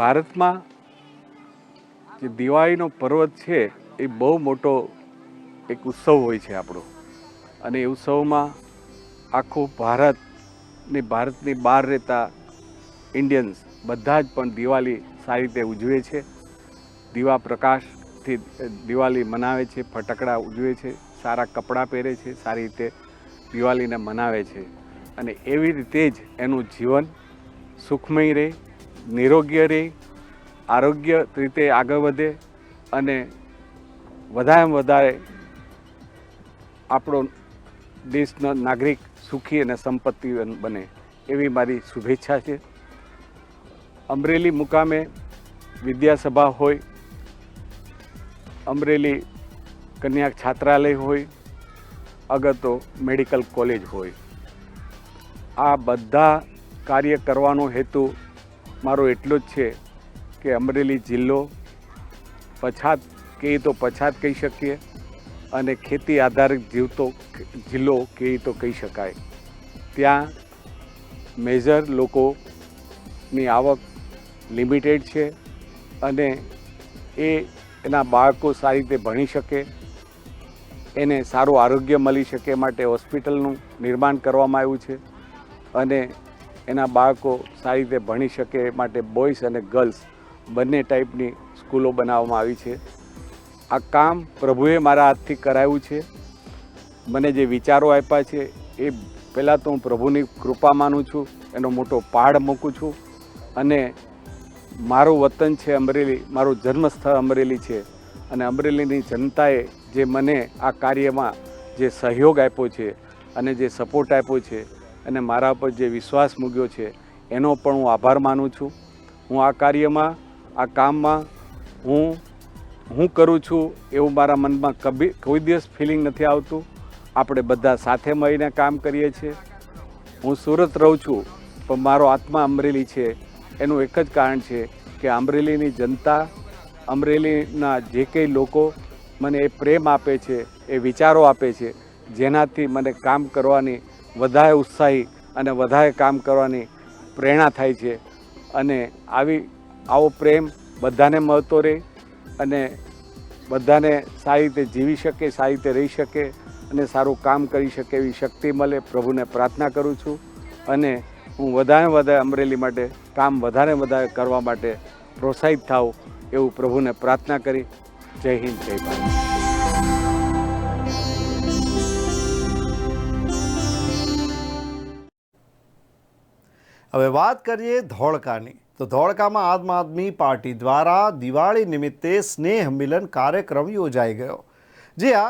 ભારતમાં જે દિવાળીનો પર્વત છે, એ બહુ મોટો એક ઉત્સવ હોય છે આપણો. અને એ ઉત્સવમાં આખું ભારત ને ભારતની બહાર રહેતા ઇન્ડિયન્સ બધા જ પણ દિવાળી સારી રીતે ઉજવે છે. દીવા પ્રકાશથી દિવાળી મનાવે છે, ફટાકડા ઉજવે છે, સારા કપડાં પહેરે છે, સારી રીતે દિવાળીને મનાવે છે. અને એવી રીતે જ એનું જીવન સુખમય રહે નિરોગ્ય રહે, આરોગ્ય રીતે આગળ વધે અને વધારેમાં વધારે આપણો દેશનો નાગરિક સુખી અને સંપત્તિ બને એવી મારી શુભેચ્છા છે. અમરેલી મુકામે વિદ્યાસભા હોય, અમરેલી કન્યા છાત્રાલય હોય અગર તો મેડિકલ કોલેજ હોય. આ બધા કાર્ય કરવાનો હેતુ મારો એટલો જ છે કે અમરેલી જિલ્લો પછાત કહીએ તો પછાત કહી શકીએ અને ખેતી આધારિત જીવતો જિલ્લો કહીએ તો કહી શકાય. ત્યાં મેજર લોકોની આવક લિમિટેડ છે અને એ એના બાળકો સારી રીતે ભણી શકે, એને સારું આરોગ્ય મળી શકે માટે હોસ્પિટલનું નિર્માણ કરવામાં આવ્યું છે અને એના બાળકો સારી રીતે ભણી શકે માટે બોયઝ અને ગર્લ્સ બંને ટાઈપની સ્કૂલો બનાવવામાં આવી છે. આ કામ પ્રભુએ મારા હાથથી કરાવ્યું છે. મને જે વિચારો આપ્યા છે એ પહેલાં તો હું પ્રભુની કૃપા માનું છું, એનો મોટો પહાડ મૂકું છું અને મારું વતન છે અમરેલી, મારું જન્મસ્થળ અમરેલી છે અને અમરેલીની જનતાએ જે મને આ કાર્યમાં જે સહયોગ આપ્યો છે અને જે સપોર્ટ આપ્યો છે અને મારા પર જે વિશ્વાસ મૂક્યો છે, એનો પણ હું આભાર માનું છું. હું આ કાર્યમાં, આ કામમાં, હું હું કરું છું એવું મારા મનમાં કભી, કોઈ દિવસ ફિલિંગ નથી આવતું. આપણે બધા સાથે મળીને કામ કરીએ છીએ. હું સુરત રહું છું, પણ મારો આત્મા અમરેલી છે. એનું એક જ કારણ છે કે અમરેલીની જનતા, અમરેલીના જે કંઈ લોકો મને એ પ્રેમ આપે છે, એ વિચારો આપે છે, જેનાથી મને કામ કરવાની વધારે ઉત્સાહી અને વધારે કામ કરવાની પ્રેરણા થાય છે. અને આવી, આવો પ્રેમ બધાને મળતો રહે અને બધાને સારી રીતે જીવી શકે, સારી રીતે રહી શકે અને સારું કામ કરી શકે એવી શક્તિ મળે પ્રભુને પ્રાર્થના કરું છું. અને હું વધારે વધારે અમરેલી માટે કામ વધારે વધારે કરવા માટે પ્રોત્સાહિત થાઉં એવું પ્રભુને પ્રાર્થના કરી. જય હિન્દ, જય ભારત. હવે વાત કરીએ ધોળકાની. તો ધોળકામાં આમ આદમી પાર્ટી દ્વારા દિવાળી નિમિત્તે સ્નેહ મિલન કાર્યક્રમ યોજાઈ ગયો. જે આ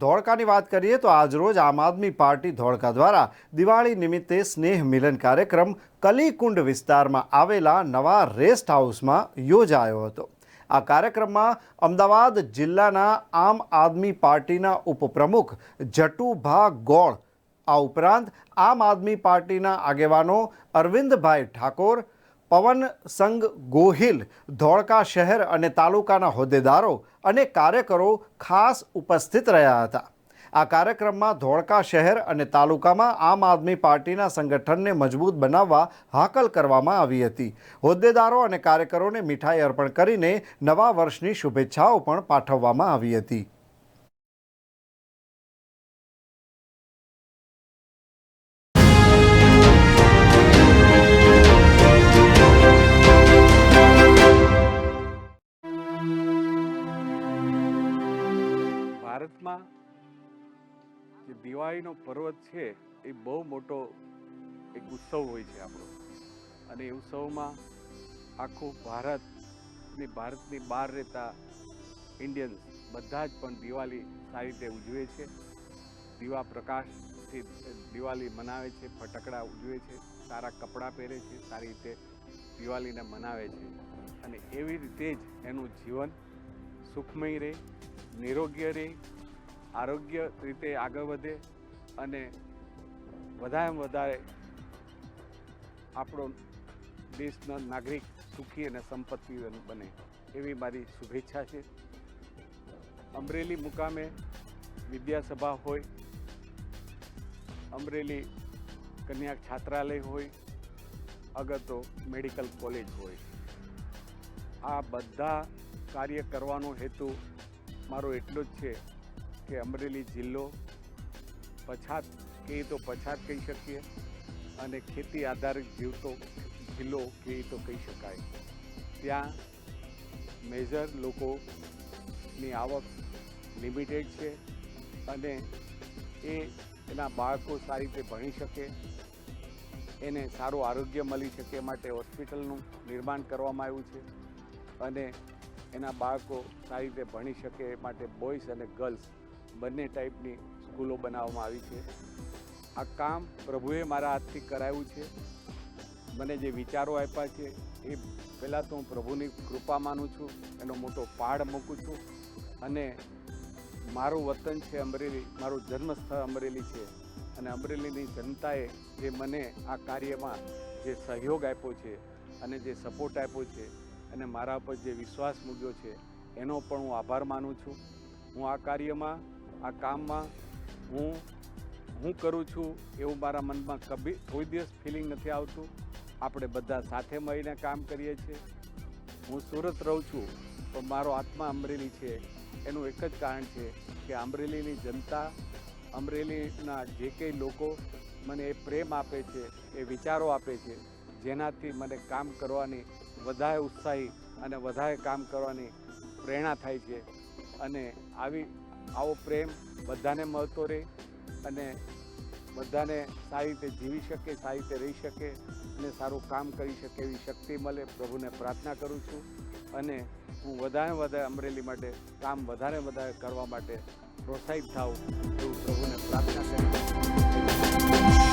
ધોળકાની વાત કરીએ તો આજરોજ આમ આદમી પાર્ટી ધોળકા દ્વારા દિવાળી નિમિત્તે સ્નેહ મિલન કાર્યક્રમ કલીકુંડ વિસ્તારમાં આવેલા નવા રેસ્ટ હાઉસમાં યોજાયો હતો. આ કાર્યક્રમમાં અમદાવાદ જિલ્લાના આમ આદમી પાર્ટીના ઉપપ્રમુખ જટુભા ગોળ આ ઉપરાંત આમ આદમી પાર્ટીના આગેવાનો અરવિંદભાઈ ઠાકોર, પવન સંઘ ગોહિલ, ધોળકા શહેર અને તાલુકાના હોદ્દેદારો અને કાર્યકરો ખાસ ઉપસ્થિત રહ્યા હતા. આ કાર્યક્રમમાં ધોળકા શહેર અને તાલુકામાં આમ આદમી પાર્ટીના સંગઠનને મજબૂત બનાવવા હાકલ કરવામાં આવી હતી. હોદ્દેદારો અને કાર્યકરોને મીઠાઈ અર્પણ કરીને નવા વર્ષની શુભેચ્છાઓ પણ પાઠવવામાં આવી હતી. ભારતમાં જે દિવાળીનો પર્વત છે, એ બહુ મોટો એક ઉત્સવ હોય છે આપણો. અને એ ઉત્સવમાં આખું ભારત ને ભારતની બહાર રહેતા ઇન્ડિયન્સ બધા જ પણ દિવાળી સારી રીતે ઉજવે છે. દીવા પ્રકાશથી દિવાળી મનાવે છે, ફટકડા ઉજવે છે, સારા કપડાં પહેરે છે, સારી રીતે દિવાળીને મનાવે છે. અને એવી રીતે જ એનું જીવન સુખમય રહે નિરોગ્ય રહે આરોગ્ય રીતે આગળ વધે અને વધારેમાં વધારે આપણો દેશનો નાગરિક સુખી અને સંપત્તિ બને એવી મારી શુભેચ્છા છે. અમરેલી મુકામે વિદ્યાસભા હોય, અમરેલી કન્યા છાત્રાલય હોય અગર તો મેડિકલ કોલેજ હોય. આ બધા કાર્ય કરવાનો હેતુ મારો એટલો જ છે. કે અમરેલી જિલ્લો પછાત કહીએ તો પછાત કહી શકીએ અને ખેતી આધારિત જીવતો જિલ્લો કહીએ તો કહી શકાય. ત્યાં મેજર લોકોની આવક લિમિટેડ છે અને એ એના બાળકો સારી રીતે ભણી શકે, એને સારું આરોગ્ય મળી શકે માટે હોસ્પિટલનું નિર્માણ કરવામાં આવ્યું છે અને એના બાળકો સારી રીતે ભણી શકે માટે બોયઝ અને ગર્લ્સ બંને ટાઈપની સ્કૂલો બનાવવામાં આવી છે. આ કામ પ્રભુએ મારા હાથથી કરાવ્યું છે. મને જે વિચારો આપ્યા છે એ પહેલાં તો હું પ્રભુની કૃપા માનું છું, એનો મોટો પહાડ મૂકું છું અને મારું વતન છે અમરેલી, મારું જન્મસ્થળ અમરેલી છે. અને અમરેલીની જનતાએ જે મને આ કાર્યમાં જે સહયોગ આપ્યો છે અને જે સપોર્ટ આપ્યો છે અને મારા પર જે વિશ્વાસ મૂક્યો છે, એનો પણ હું આભાર માનું છું. હું આ કાર્યમાં આ કામમાં હું હું કરું છું એવું મારા મનમાં કભી કોઈ દિવસ ફિલિંગ નથી આવતું. આપણે બધા સાથે મળીને કામ કરીએ છીએ. હું સુરત રહું છું, તો મારો આત્મા અમરેલી છે. એનું એક જ કારણ છે કે અમરેલીની જનતા, અમરેલીના જે કંઈ લોકો મને એ પ્રેમ આપે છે, એ વિચારો આપે છે, જેનાથી મને કામ કરવાની વધારે ઉત્સાહી અને વધારે કામ કરવાની પ્રેરણા થાય છે. અને આવી, આવો પ્રેમ બધાને મળતો રહે અને બધાને સારી રીતે જીવી શકે, સારી રીતે રહી શકે અને સારું કામ કરી શકે એવી શક્તિ મળે, પ્રભુને પ્રાર્થના કરું છું. અને હું વધારે વધારે અમરેલી માટે કામ વધારે વધારે કરવા માટે પ્રોત્સાહિત થાઉં, એવું પ્રભુને પ્રાર્થના કરી